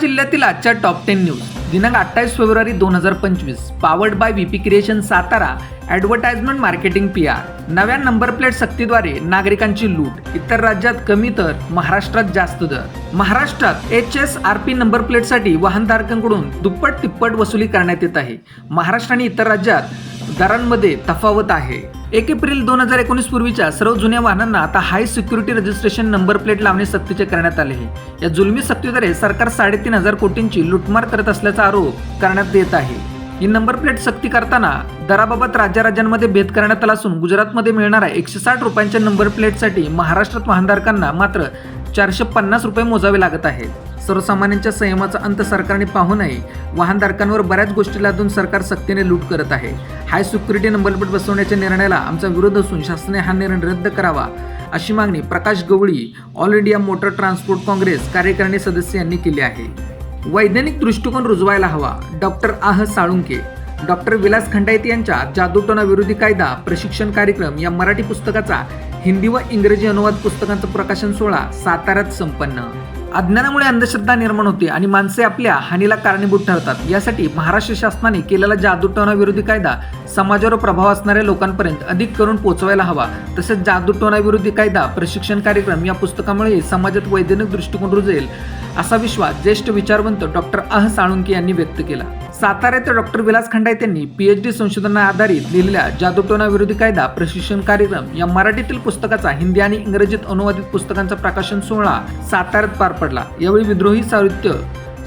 जिल्ह्यातील आजच्या top ten news. दिनांक अठ्ठावीस फेब्रुवारी दोन हजार पंचवीस. Powered by VP creation Satara advertisement marketing P R नव्या नंबर प्लेट सक्तीद्वारे नागरिकांची लूट. इतर राज्यात कमी तर महाराष्ट्रात जास्त दर. महाराष्ट्रात H S R P number प्लेटसाठी वाहनधारकांकडून दुप्पट तिप्पट वसुली करण्यात येत आहे. महाराष्ट्र आणि इतर राज्यात दरांमध्ये तफावत आहे. एक एप्रिल दोन हजार एकोणीस पूर्वीच्या सर्व जुन्या वाहनांना आता high security registration number plate लावणे सक्तीचे करण्यात आले आहे. या जुलमी सक्तीद्वारे सरकार साडेतीन हजार कोटींची लुटमार करत असल्याचा आरोप करण्यात येत आहे. ही नंबर प्लेट सक्ती करताना दराबाबत राज्या राज्यांमध्ये भेद करण्यात आला असून गुजरातमध्ये मिळणाऱ्या एकशे साठ रुपयांच्या नंबर प्लेटसाठी महाराष्ट्रात वाहनधारकांना मात्र चारशे पन्नास रुपये मोजावे लागत आहेत. सर्वसामान्यांच्या संयमाचा अंत सरकारने पाहू नये. वाहनधारकांवर बऱ्याच गोष्टी लादून सरकार सक्तीने लूट करत आहे. हाय सिक्युरिटी नंबर प्लेट बसवण्याच्या निर्णयाला आमचा विरोध असून शासनाने हा निर्णय रद्द करावा अशी मागणी Prakash Gawali all India motor transport Congress कार्यकारिणी सदस्य यांनी केली आहे. वैज्ञानिक दृष्टिकोन रुजवायला हवा. डॉक्टर आह साळुंके डॉक्टर विलास खंडायत यांच्या जादूटोना विरोधी कायदा प्रशिक्षण कार्यक्रम या मराठी पुस्तकाचा हिंदी व इंग्रजी अनुवाद पुस्तकांचं प्रकाशन सोहळा साताऱ्यात संपन्न. अज्ञानामुळे अंधश्रद्धा निर्माण होते आणि माणसे आपल्या हानीला कारणीभूत ठरतात. यासाठी महाराष्ट्र शासनाने केलेला जादूटोना विरोधी कायदा समाजावर प्रभाव असणाऱ्या लोकांपर्यंत अधिक करून पोहोचवायला हवा. तसेच जादूटोना विरोधी कायदा प्रशिक्षण कार्यक्रम या पुस्तकामुळे समाजात वैज्ञानिक दृष्टिकोन रुजेल. असा विश्वास ज्येष्ठ विचारवंत डॉक्टर अह साळुंके यांनी व्यक्त केला. सातारा डॉक्टर विलास खंडायत यांनी पीएचडी संशोधना आधारित लिहिलेल्या जादूटोना विरोधी कायदा प्रशिक्षण कार्यक्रम या मराठीतील पुस्तकाचा हिंदी आणि इंग्रजीत अनुवादित पुस्तकांचा प्रकाशन सोहळा साताऱ्यात पार पडला. यावेळी विद्रोही साहित्य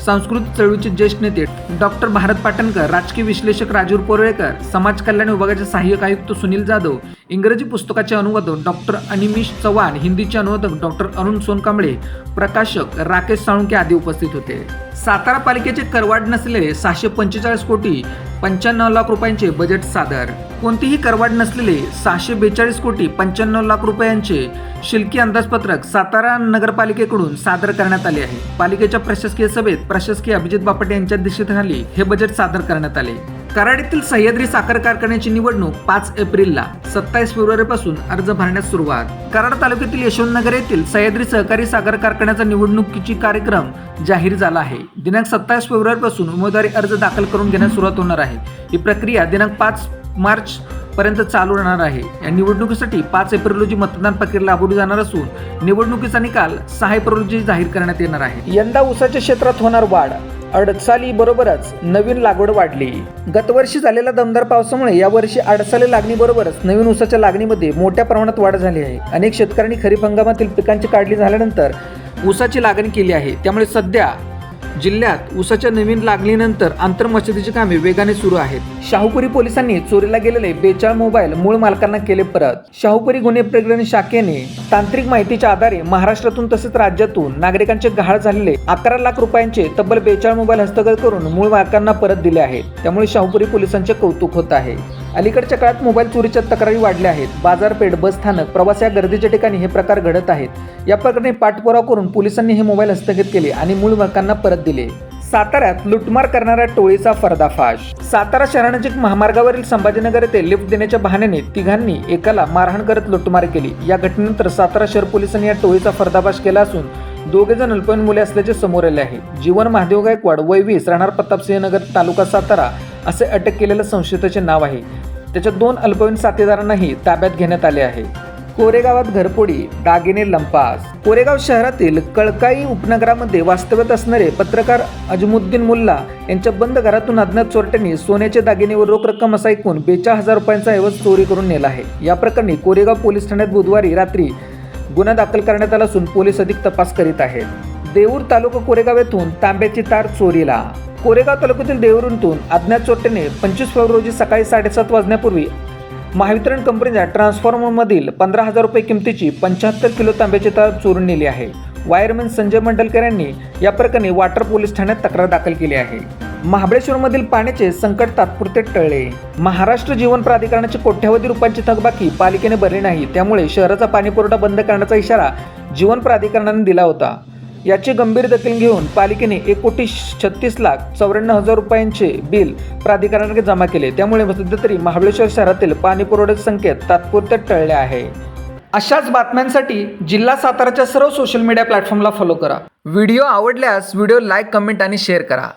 सांस्कृतिक चळवळीचे ज्येष्ठ नेते डॉक्टर भारत पाटणकर राजकीय विश्लेषक राजूर पोरळेकर समाज कल्याण विभागाचे सहाय्यक आयुक्त सुनील जाधव इंग्रजी पुस्तकाचे अनुवादक डॉक्टर अनिमिष चव्हाण हिंदीचे अनुवादक डॉक्टर अरुण सोनकांबळे प्रकाशक राकेश साळुंके आदी उपस्थित होते. सातारा पालिकेचे करवाढ नसलेले सहाशे पंचेचाळीस कोटी पंच्याण्णव लाख रुपयांचे बजेट सादर. कोणतीही करवाढ नसलेले सहाशे बेचाळीस कोटी पंच्याण्णव लाख रुपयांचे शिल्की अंदाजपत्रक सातारा नगरपालिकेकडून सादर करण्यात आले आहे. पालिकेच्या प्रशासकीय सभेत प्रशासकीय अभिजित बापट यांच्या अध्यक्षतेखाली हे बजेट सादर करण्यात आले. कराडीतील येथील सह्याद्री साखर कारखान्याची निवडणूक पाच एप्रिलला सत्तावीस फेब्रुवारीपासून अर्ज भरण्यास सुरुवात. कराड तालुक्यातील यशवंतनगर येथील सह्याद्री सहकारी साखर कारखान्याचा निवडणुकीची कार्यक्रम जाहीर झाला आहे. दिनांक सत्तावीस फेब्रुवारीपासून उमेदवारी अर्ज दाखल करून घेण्यास सुरुवात होणार आहे. ही प्रक्रिया दिनांक पाच मार्च पर्यंत चालू राहणार आहे. या निवडणुकीसाठी पाच एप्रिल रोजी मतदान प्रक्रिया राबवली जाणार असून निवडणुकीचा निकाल सहा एप्रिल रोजी जाहीर करण्यात येणार आहे. यंदा उसाच्या क्षेत्रात होणार वाढ. अडसाली बरोबरच नवीन लागवड वाढली. गतवर्षी झालेल्या दमदार पावसामुळे यावर्षी अडसाली लागणीबरोबरच नवीन ऊसाच्या लागणीमध्ये मोठ्या प्रमाणात वाढ झाली आहे. अनेक शेतकऱ्यांनी खरीप हंगामातील पिकांची काढणी झाल्यानंतर ऊसाची लागण केली आहे. त्यामुळे सध्या जिल्ह्यात ऊसाच्या नवीन लागणीनंतर आंतरमशागतीची कामे वेगाने सुरू आहेत. शाहूपुरी पोलिसांनी चोरीला गेलेले बेचाळ मोबाईल मूळ मालकांना केले परत. शाहूपुरी गुन्हे प्रकरण शाखेने तांत्रिक माहितीच्या आधारे महाराष्ट्रातून तसेच राज्यातून नागरिकांचे गहाळ झालेले अकरा लाख रुपयांचे तब्बल बेचाळ मोबाईल हस्तगत करून मूळ मालकांना परत दिले आहेत. त्यामुळे शाहूपुरी पोलिसांचे कौतुक होत आहे. अलीकडच्या काळात मोबाईल चोरीच्या तक्रारी वाढल्या आहेत. बाजारपेठ बसस्थानक प्रवास या गर्दीच्या ठिकाणी हे प्रकार घडत आहेत. या प्रकरणी पाठपुरावा करून पोलिसांनी हे मोबाईल हस्तगत केले आणि मूळ मालकांना परत दिले. साताऱ्यात लुटमार करणाऱ्या टोळीचा पर्दाफाश सातारा शहरानजीक महामार्गावरील संभाजीनगर येथे लिफ्ट देण्याच्या बहाण्याने तिघांनी एकाला मारहाण करत लुटमार केली. या घटनेनंतर सातारा शहर पोलिसांनी या टोळीचा पर्दाफाश केला असून दोघे जण अल्पवयीन मुले असल्याचे समोर आले आहे. जीवन महादेव गायकवाड वय वीस राहणार प्रतापसिंहनगर तालुका सातारा असे अटक केलेल्या संशयिताचे नाव आहे. त्याच्या दोन अल्पवयीन साथीदारांनाही ताब्यात घेण्यात आले आहे. कोरेगावात घरपोडी दागिने लंपास. कोरेगाव शहरातील कळकाई उपनगरामध्ये वास्तव्यात असणारे पत्रकार अजमुद्दीन मुल्ला यांच्या बंद घरातून अज्ञात चोरट्यांनी सोन्याचे दागिने व रोख रक्कम असा ऐकून बेचाळ हजार रुपयांचा ऐवज चोरी करून नेला आहे. या प्रकरणी कोरेगाव पोलीस ठाण्यात बुधवारी रात्री गुन्हा दाखल करण्यात आला असून पोलीस अधिक तपास करीत आहेत. देऊर तालुका कोरेगाव येथून तांब्याची तार चोरीला. कोरेगाव तालुक्यातील देऊरूनतून अज्ञात चोरट्याने पंचवीस फेब्रुवारी रोजी सकाळी साडेसात वाजण्यापूर्वी महावितरण कंपनीच्या ट्रान्सफॉर्मरमधील पंधरा हजार रुपये किमतीची पंच्याहत्तर किलो तांब्याची तार चोरून नेली आहे. वायरमॅन संजय मंडलकर यांनी या प्रकरणी वाटर पोलीस ठाण्यात तक्रार दाखल केली आहे. महाबळेश्वरमधील पाण्याचे संकट तात्पुरते टळले. महाराष्ट्र जीवन प्राधिकरणाची कोट्यवधी रुपयांची थकबाकी पालिकेने भरली नाही त्यामुळे शहराचा पाणीपुरवठा बंद करण्याचा इशारा जीवन प्राधिकरणाने दिला होता. याची गंभीर दखल घेऊन पालिकेने एक कोटी छत्तीस लाख चौऱ्याण्णव हजार रुपयांचे बिल प्राधिकरणाकडे जमा केले. त्यामुळे सध्या तरी महाबळेश्वर शहरातील पाणी पुरवठ्याचे संकेत तात्पुरते टळले आहे. अशाच बातम्यांसाठी जिल्हा साताराच्या सर्व सोशल मीडिया प्लॅटफॉर्मला फॉलो करा. व्हिडिओ आवडल्यास व्हिडिओ लाईक कमेंट आणि शेअर करा.